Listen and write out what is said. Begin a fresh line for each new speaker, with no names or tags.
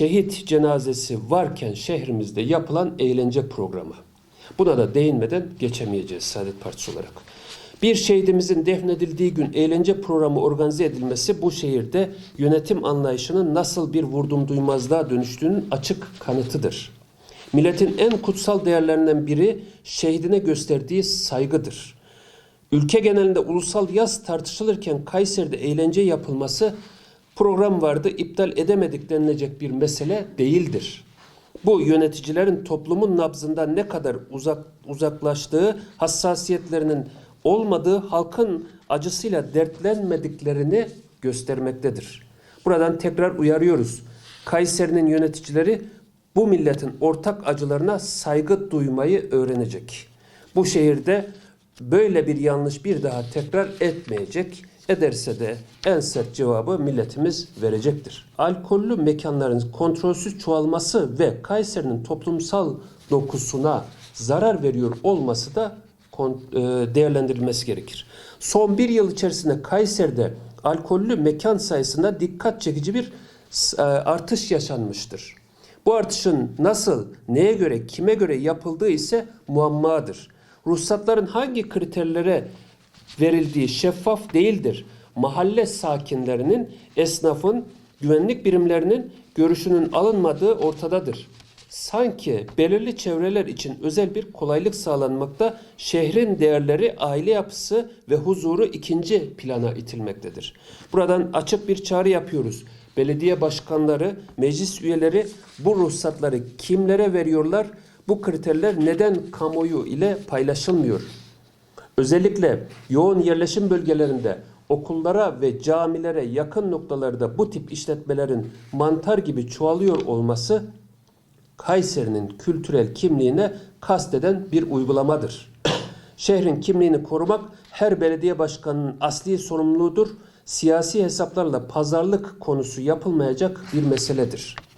şehit cenazesi varken şehrimizde yapılan eğlence programı. Buna da değinmeden geçemeyeceğiz Saadet Partisi olarak. Bir şehidimizin defnedildiği gün eğlence programı organize edilmesi bu şehirde yönetim anlayışının nasıl bir vurdum duymazlığa dönüştüğünün açık kanıtıdır. Milletin en kutsal değerlerinden biri şehidine gösterdiği saygıdır. Ülke genelinde ulusal yaz tartışılırken Kayseri'de eğlence yapılması program vardı iptal edemedik denilecek bir mesele değildir. Bu yöneticilerin toplumun nabzından ne kadar uzak uzaklaştığı, hassasiyetlerinin olmadığı, halkın acısıyla dertlenmediklerini göstermektedir. Buradan tekrar uyarıyoruz. Kayseri'nin yöneticileri bu milletin ortak acılarına saygı duymayı öğrenecek. Bu şehirde böyle bir yanlış bir daha tekrar etmeyecek. Ederse de en sert cevabı milletimiz verecektir. Alkollü mekanların kontrolsüz çoğalması ve Kayseri'nin toplumsal dokusuna zarar veriyor olması da e, değerlendirilmesi gerekir. Son bir yıl içerisinde Kayseri'de alkollü mekan sayısında dikkat çekici bir e, artış yaşanmıştır. Bu artışın nasıl, neye göre, kime göre yapıldığı ise muammadır. Ruhsatların hangi kriterlere verildiği şeffaf değildir. Mahalle sakinlerinin, esnafın, güvenlik birimlerinin görüşünün alınmadığı ortadadır. Sanki belirli çevreler için özel bir kolaylık sağlanmakta, şehrin değerleri, aile yapısı ve huzuru ikinci plana itilmektedir. Buradan açık bir çağrı yapıyoruz. Belediye başkanları, meclis üyeleri bu ruhsatları kimlere veriyorlar? Bu kriterler neden kamuoyu ile paylaşılmıyor? Özellikle yoğun yerleşim bölgelerinde okullara ve camilere yakın noktalarda bu tip işletmelerin mantar gibi çoğalıyor olması Kayseri'nin kültürel kimliğine kasteden bir uygulamadır. Şehrin kimliğini korumak her belediye başkanının asli sorumluluğudur. Siyasi hesaplarla pazarlık konusu yapılmayacak bir meseledir.